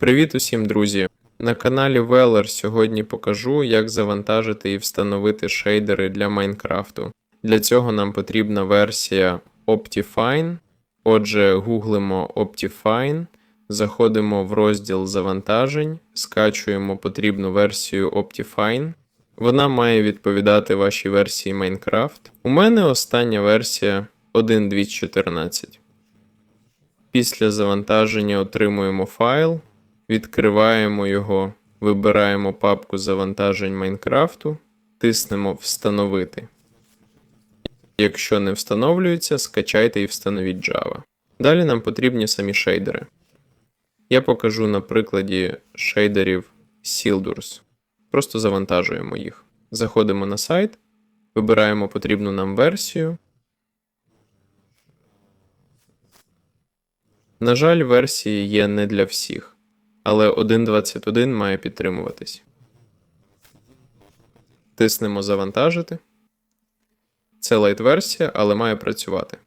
Привіт усім, друзі! На каналі Veller сьогодні покажу, як завантажити і встановити шейдери для Майнкрафту. Для цього нам потрібна версія Optifine. Отже, гуглимо Optifine, заходимо в розділ завантажень, скачуємо потрібну версію Optifine. Вона має відповідати вашій версії Minecraft. У мене остання версія 1.2.14. Після завантаження отримуємо файл, відкриваємо його, вибираємо папку завантажень Майнкрафту, тиснемо Встановити. Якщо не встановлюється, скачайте і встановіть Java. Далі нам потрібні самі шейдери. Я покажу на прикладі шейдерів Sildurs. Просто завантажуємо їх. Заходимо на сайт, вибираємо потрібну нам версію. На жаль, версії є не для всіх, але 1.21 має підтримуватись. Тиснемо Завантажити. Це лайт-версія, але має працювати.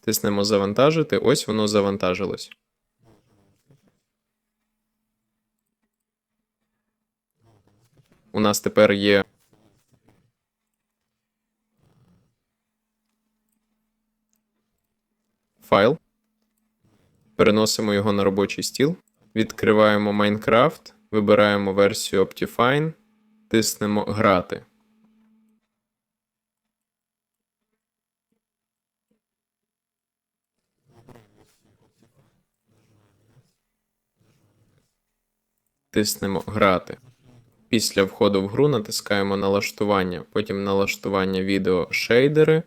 Тиснемо Завантажити. Ось воно завантажилось. У нас тепер є файл. Переносимо його на робочий стіл. Відкриваємо Minecraft, вибираємо версію Optifine, тиснемо Грати. Тиснемо Грати. Після входу в гру натискаємо налаштування, потім налаштування відео шейдери